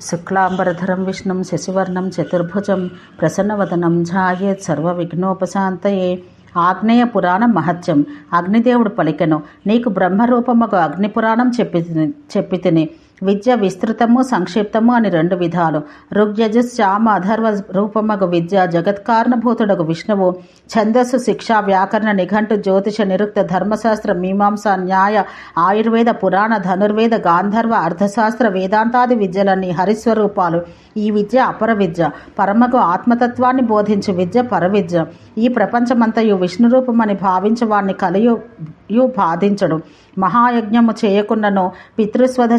శుక్లాంబరధరం విష్ణుం శశివర్ణం చతుర్భుజం ప్రసన్నవదనం ఝాయేత్ సర్వవిఘ్నోపశాంతయే. ఆగ్నేయ పురాణ మహత్యం. అగ్నిదేవుడు పలికెను నీకు బ్రహ్మరూపముకు అగ్నిపురాణం చెప్పి చెప్పితిని విద్య విస్తృతము సంక్షిప్తము అని రెండు విధాలు. ఋగ్యజస్ శ్యామ అధర్వ రూపమగు విద్య జగత్కారణభూతుడగు విష్ణువు. ఛందస్సు శిక్ష వ్యాకరణ నిఘంటు జ్యోతిష నిరుక్త ధర్మశాస్త్ర మీమాంస న్యాయ ఆయుర్వేద పురాణ ధనుర్వేద గాంధర్వ అర్థశాస్త్ర వేదాంతాది విద్యలన్నీ హరిస్వరూపాలు. ఈ విద్య అపర విద్య. పరమకు ఆత్మతత్వాన్ని బోధించు విద్య పరవిద్య. ఈ ప్రపంచమంతయు విష్ణు రూపమని భావించు వాణ్ణి కలియు యు బాధించడు మహాయజ్ఞము చేయకుండానో పితృస్వధ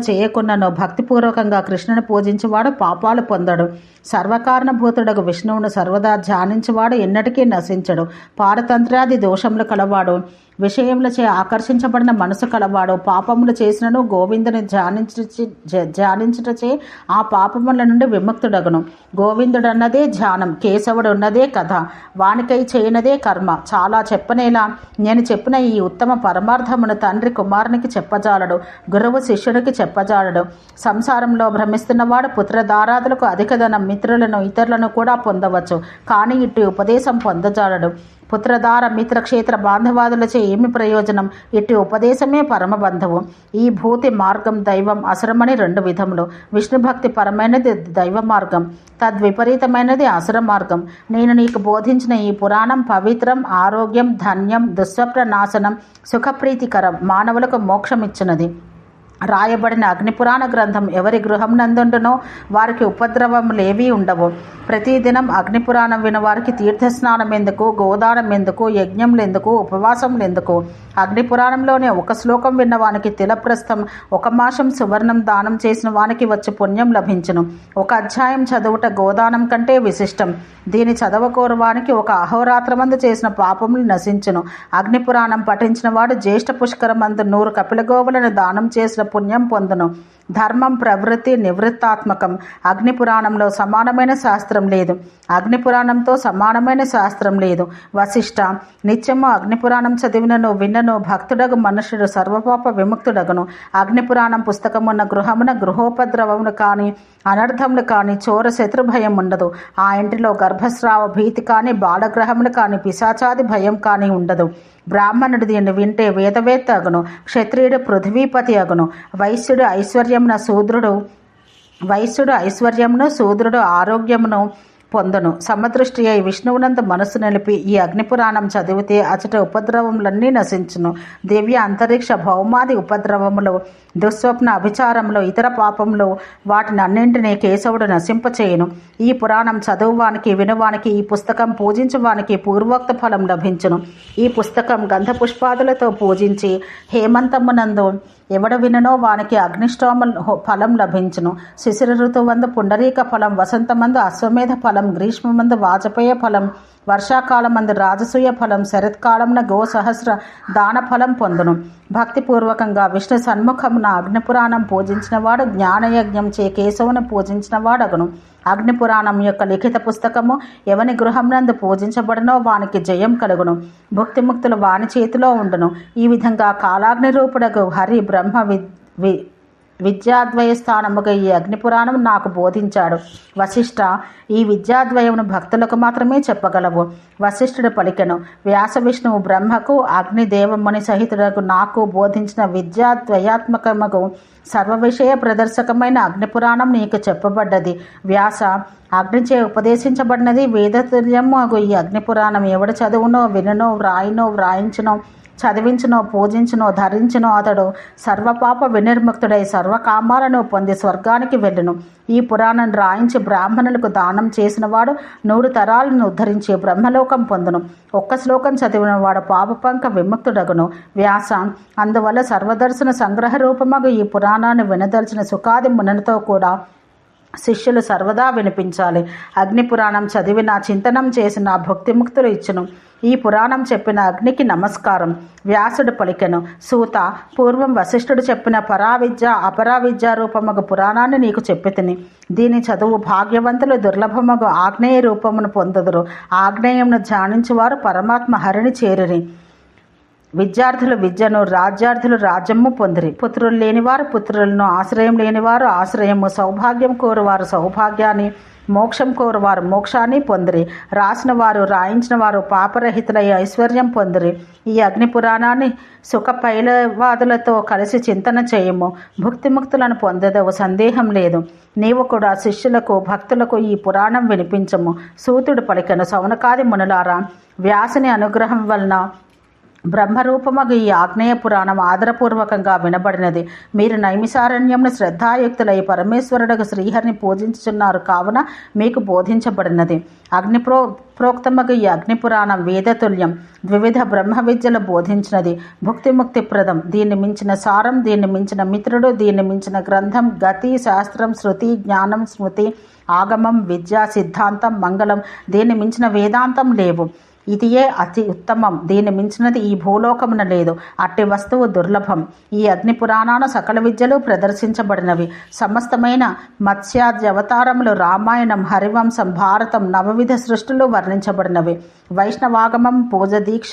నన్ను భక్తిపూర్వకంగా కృష్ణుని పూజించేవాడు పాపాలు పొందడు. సర్వకారణభూతుడకు విష్ణువును సర్వదా ధ్యానించేవాడు ఎన్నటికీ నశించడు. పారతంత్రాది దోషములు కలవాడు. విషయములచే ఆకర్షించబడిన మనసు కలవాడు. పాపములు చేసినను గోవిందుని ధ్యానించి ధ్యానించుటచే ఆ పాపముల నుండి విముక్తుడగును. గోవిందుడన్నదే ధ్యానం కేశవుడు ఉన్నదే కథ వానికై చేయనదే కర్మ. చాలా చెప్పనేలా నేను చెప్పిన ఈ ఉత్తమ పరమార్థమును తండ్రి కుమారునికి చెప్పజాలడు. గురువు శిష్యుడికి చెప్పజాలడు. సంసారంలో భ్రమిస్తున్నవాడు పుత్రదారాదులకు అధిక ధనం మిత్రులను ఇతరులను కూడా పొందవచ్చు. కానీ ఇట్టి ఉపదేశం పొందజాలడు. పుత్రధార మిత్రక్షేత్ర బాంధవాదులచే ఏమి ప్రయోజనం? ఇట్టి ఉపదేశమే పరమబంధవు. ఈ భూతి మార్గం దైవం అసురమని రెండు విధములు. విష్ణుభక్తి పరమైనది దైవ మార్గం. తద్విపరీతమైనది అసుర మార్గం. నేను నీకు బోధించిన ఈ పురాణం పవిత్రం ఆరోగ్యం ధన్యం దుస్వప్న నాశనం సుఖప్రీతికరం మానవులకు మోక్షమిచ్చినది. రాయబడిన అగ్నిపురాణ గ్రంథం ఎవరి గృహం నందుండునో వారికి ఉపద్రవములేవీ ఉండవు. ప్రతిదినం అగ్నిపురాణం వినవారికి తీర్థస్నానం ఎందుకు గోదానం ఎందుకు యజ్ఞంలు ఎందుకు ఎందుకు? అగ్నిపురాణంలోనే ఒక శ్లోకం విన్నవానికి తిలప్రస్థం ఒక మాసం సువర్ణం దానం చేసిన వానికి వచ్చి పుణ్యం లభించును. ఒక అధ్యాయం చదువుట గోదానం కంటే విశిష్టం. దీని చదవకోరు వానికి ఒక అహోరాత్రమందు చేసిన పాపములు నశించును. అగ్నిపురాణం పఠించిన వాడు జ్యేష్ఠ పుష్కరమందు నూరు కపిలగోవులను దానం చేసిన పుణ్యం పొందును. ధర్మం ప్రవృత్తి నివృత్తాత్మకం. అగ్నిపురాణంలో సమానమైన శాస్త్రం లేదు. అగ్నిపురాణంతో సమానమైన శాస్త్రం లేదు. వశిష్ట నిత్యము అగ్నిపురాణం చదివినను విన్నను భక్తుడగు మనుషుడు సర్వపాప విముక్తుడగును. అగ్నిపురాణం పుస్తకమున్న గృహమున గృహోపద్రవమును కానీ అనర్థములు కానీ చోర శత్రు భయం ఉండదు. ఆ ఇంటిలో గర్భస్రావ భీతి కానీ బాలగ్రహములు కానీ పిశాచాది భయం కానీ ఉండదు. బ్రాహ్మణుడు దీన్ని వింటే వేదవేత్త అగును క్షత్రియుడు పృథ్వీపతి అగును. వైశ్యుడు ఐశ్వర్యమున శూద్రుడు వైశ్యుడు ఐశ్వర్యమును శూద్రుడు ఆరోగ్యమును పొందును. సమదృష్టి అయి విష్ణువునంద మనసు నిలిపి ఈ అగ్నిపురాణం చదివితే అచట ఉపద్రవములన్నీ నశించును. దివ్య అంతరిక్ష భౌమాది ఉపద్రవములు దుస్వప్న అభిచారములు ఇతర పాపములు వాటిని అన్నింటినీ కేశవుడు నశింపచేయును. ఈ పురాణం చదువువానికి వినువానికి ఈ పుస్తకం పూజించువానికి పూర్వోక్త ఫలం లభించును. ఈ పుస్తకం గంధపుష్పాదులతో పూజించి హేమంతమునందు ఎవడు విననో వానికి అగ్నిష్టోమ ఫలం లభించును. శిశిర ఋతువందు పుండరీక ఫలం వసంతమందు అశ్వమేధ ఫలం గ్రీష్మమందు వాజపేయ ఫలం వర్షాకాలమందు రాజసూయ ఫలం శరత్కాలమున గో సహస్ర దాన ఫలం పొందును. భక్తిపూర్వకంగా విష్ణు సన్ముఖమున అగ్నిపురాణం పూజించినవాడు జ్ఞానయజ్ఞం చే కేశవును పూజించినవాడగును. అగ్నిపురాణం యొక్క లిఖిత పుస్తకము ఎవని గృహంనందు పూజించబడినో వానికి జయం కలుగును. భుక్తిముక్తులు వాని చేతిలో ఉండును. ఈ విధంగా కాలాగ్ని రూపుడగు హరి బ్రహ్మ వి విద్యాద్వయ స్థానముగా ఈ అగ్నిపురాణం నాకు బోధించాడు. వశిష్ఠ ఈ విద్యాద్వయమును భక్తులకు మాత్రమే చెప్పగలవు. వశిష్ఠుడు పలికెను వ్యాస విష్ణువు బ్రహ్మకు అగ్నిదేవముని సహితుడకు నాకు బోధించిన విద్యాద్వయాత్మకముకు సర్వ విషయ ప్రదర్శకమైన అగ్నిపురాణం నీకు చెప్పబడ్డది. వ్యాస అగ్నిచే ఉపదేశించబడినది వేదతుల్యము ఈ అగ్నిపురాణం ఎవడు చదువునో వినునో వ్రాయినో వ్రాయించనో చదివించునో పూజించునో ధరించునో అతడు సర్వపాప వినిర్ముక్తుడై సర్వకామాలను పొంది స్వర్గానికి వెళ్ళును. ఈ పురాణం రాయించి బ్రాహ్మణులకు దానం చేసినవాడు నూరు తరాలను ఉద్ధరించి బ్రహ్మలోకం పొందును. ఒక్క శ్లోకం చదివిన వాడు పాపపంక విముక్తుడగును. వ్యాస అందువల్ల సర్వదర్శన సంగ్రహ రూపమగు ఈ పురాణాన్ని వినదలిచిన సుఖాది మునులతో కూడా శిష్యులు సర్వదా వినిపించాలి. అగ్నిపురాణం చదివి నా చింతనం చేసి నా భక్తిముక్తులు ఇచ్చును. ఈ పురాణం చెప్పిన అగ్నికి నమస్కారం. వ్యాసుడు పలికెను సూత పూర్వం వశిష్ఠుడు చెప్పిన పరావిద్య అపరావిద్య రూపమగు పురాణాన్ని నీకు చెప్పితిని. దీని చదువు భాగ్యవంతులు దుర్లభమగు ఆగ్నేయ రూపమును పొందుదురు. ఆగ్నేయమును ధ్యానించువారు పరమాత్మ హరిని చేరిరి. విద్యార్థులు విద్యను రాజ్యార్థులు రాజ్యము పొందిరి. పుత్రులు లేనివారు పుత్రులను ఆశ్రయం లేనివారు ఆశ్రయము సౌభాగ్యం కోరువారు సౌభాగ్యాన్ని మోక్షం కోరువారు మోక్షాన్ని పొందిరి. రాసిన వారు రాయించిన వారు పాపరహితులై ఐశ్వర్యం పొందిరి. ఈ అగ్ని పురాణాన్ని సుఖ పైలవాదులతో కలిసి చింతన చేయము. భుక్తిముక్తులను పొందదవు సందేహం లేదు. నీవు కూడా శిష్యులకు భక్తులకు ఈ పురాణం వినిపించము. సూతుడు పలికెను సౌనకాది మునులారా వ్యాసుని అనుగ్రహం వలన బ్రహ్మరూపమగు ఈ ఆగ్నేయ పురాణం ఆదరపూర్వకంగా వినబడినది. మీరు నైమిసారణ్యంను శ్రద్ధాయుక్తులై పరమేశ్వరుడకు శ్రీహరిని పూజించుచున్నారు కావున మీకు బోధించబడినది. అగ్ని ప్రో ప్రోక్తమగు ఈ అగ్నిపురాణం వేదతుల్యం. వివిధ బ్రహ్మ విద్యలు బోధించినది. భుక్తిముక్తిప్రదం దీన్ని మించిన సారం దీన్ని మించిన మిత్రుడు దీన్ని మించిన గ్రంథం గతి శాస్త్రం శృతి జ్ఞానం స్మృతి ఆగమం విద్య సిద్ధాంతం మంగళం. దీన్ని మించిన వేదాంతం లేవు. ఇదియే అతి ఉత్తమం. దీన్ని మించినది ఈ భూలోకమున లేదు. అట్టి వస్తువు దుర్లభం. ఈ అగ్ని పురాణాన సకల విద్యలు ప్రదర్శించబడినవి. సమస్తమైన మత్స్యాద్యవతారములు రామాయణం హరివంశం భారతం నవవిధ సృష్టిలు వర్ణించబడినవి. వైష్ణవాగమం పూజ దీక్ష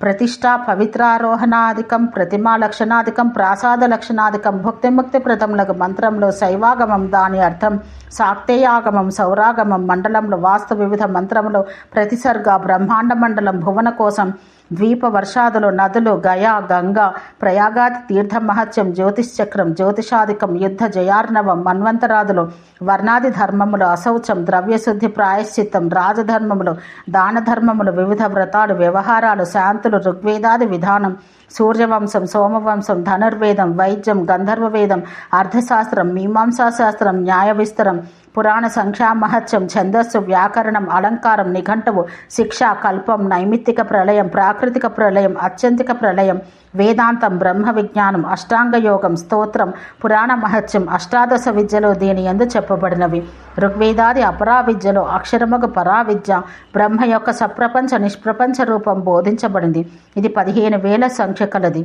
ప్రతిష్ట పవిత్రారోహణాధికం ప్రతిమా లక్షణాధికం ప్రాసాద లక్షణాధికం భుక్తిముక్తి ప్రథములకు మంత్రంలో శైవాగమం దాని అర్థం శాక్తేయాగమం సౌరాగమం మండలంలో వాస్తు వివిధ మంత్రములు ప్రతిసర్గ బ్రహ్మాండ మండలం భువన కోసం ద్వీప వర్షాదులు నదులు గయా గంగా ప్రయాగాది తీర్థ మహత్యం జ్యోతిశ్చక్రం జ్యోతిషాధికం యుద్ధ జయార్ణవం మన్వంతరాదులు వర్ణాది ధర్మములు అశౌచం ద్రవ్యశుద్ధి ప్రాయశ్చిత్తం రాజధర్మములు దాన ధర్మములు వివిధ వ్రతాలు వ్యవహారాలు శాంతులు ఋగ్వేదాది విధానం సూర్యవంశం సోమవంశం ధనుర్వేదం వైద్యం గంధర్వవేదం అర్థశాస్త్రం మీమాంసాశాస్త్రం న్యాయ విస్తరం పురాణ సంఖ్యా మహత్యం ఛందస్సు వ్యాకరణం అలంకారం నిఘంటువు శిక్ష కల్పం నైమిత్తిక ప్రళయం ప్రాకృతిక ప్రళయం అత్యంతిక ప్రళయం వేదాంతం బ్రహ్మ విజ్ఞానం అష్టాంగ యోగం స్తోత్రం పురాణ మహత్యం అష్టాదశ విద్యలో దీని ఎందు చెప్పబడినవి. ఋగ్వేదాది అపరా విద్యలో అక్షరముగు పరా విద్య బ్రహ్మ యొక్క సప్రపంచ నిష్ప్రపంచ రూపం బోధించబడింది. ఇది పదిహేను వేల సంఖ్య కలది.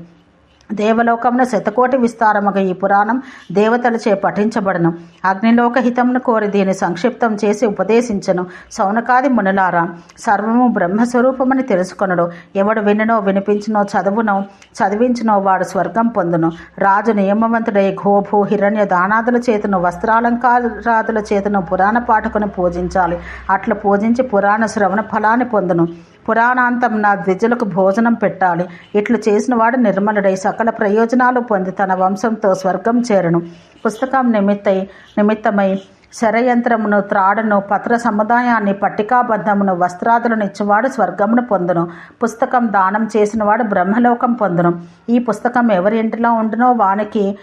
దేవలోకమున శతకోటి విస్తారముగా ఈ పురాణం దేవతలచే పఠించబడను. అగ్నిలోక హితమును కోరి దీని సంక్షిప్తం చేసి ఉపదేశించను. సౌనకాది మునులారా సర్వము బ్రహ్మస్వరూపమని తెలుసుకొనడు. ఎవడు విననో వినిపించినో చదువునో చదివించినో వాడు స్వర్గం పొందును. రాజు నియమవంతుడై గోభూ హిరణ్య దానాదుల చేతను వస్త్రాలంకారాదుల చేతను పురాణ పాఠకుని పూజించాలి. అట్లా పూజించి పురాణ శ్రవణ ఫలాన్ని పొందును. పురాణాంతం నా ద్విజులకు భోజనం పెట్టాలి. ఇట్లు చేసిన వాడు నిర్మలుడై సకల ప్రయోజనాలు పొంది తన వంశంతో స్వర్గం చేరను. పుస్తకం నిమిత్తై నిమిత్తమై శరయంత్రమును త్రాడును పత్ర సముదాయాన్ని పట్టికాబద్ధమును వస్త్రాదులను ఇచ్చేవాడు స్వర్గమును పొందును. పుస్తకం దానం చేసినవాడు బ్రహ్మలోకం పొందును. ఈ పుస్తకం ఎవరి ఇంటిలో ఉండునో వానికి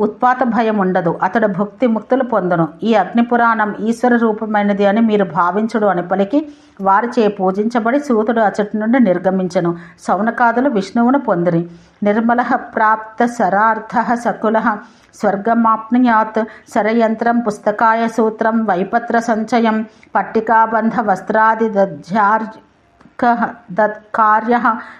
ఉత్పాత భయం ఉండదు అతడు భక్తి ముక్తులు పొందను. ఈ అగ్నిపురాణం ఈశ్వర రూపమైనది అని మీరు భావించుడు అని పలికి వారిచే పూజించబడి సూతుడు అచటి నుండి నిర్గమించను. సౌనకాదులు విష్ణువును పొందిరి. నిర్మల ప్రాప్త సరార్థ సకుల స్వర్గమాప్నుయాత్ శరయంత్రం పుస్తకాయ సూత్రం వైపత్ర సంచయం పట్టికాబంధ వస్త్రాది దధ్యార్ దత్కార్య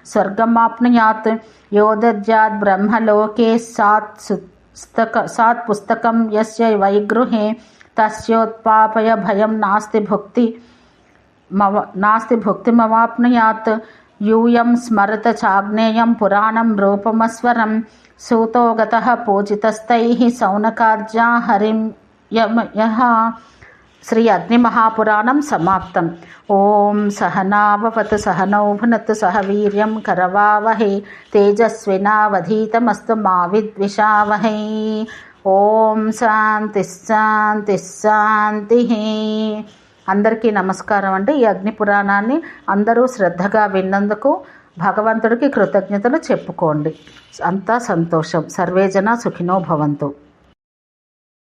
స్వర్గమాప్నుయాత్ యోదజ్యాద్ బ్రహ్మలోకే సాత్ पुस्तक, सात् पुस्तकं यस्य वैगृहे, तस्योत्पापय भयं नास्ति भुक्ति मव, नास्ति भुक्तिमवाप्नुयात् यूयं स्मरत चाग्नेयं पुराणं रूपमस्वरं सूतो गतः पूजितस्तैः सौनकार्जा हरिं यम, यः శ్రీ అగ్ని మహాపురాణం సమాప్తం ఓం సహనావవతు సహనౌభునత్ సహ వీర్యం కరవావహే తేజస్వినావధీతమస్తు మా విద్విషావహై ఓం శాంతి శాంతి శాంతి అందరికీ నమస్కారం అండి. ఈ అగ్ని పురాణాన్ని అందరూ శ్రద్ధగా విన్నందుకు భగవంతుడికి కృతజ్ఞతలు చెప్పుకోండి. అంతా సంతోషం. సర్వేజన సుఖినో భవంతు.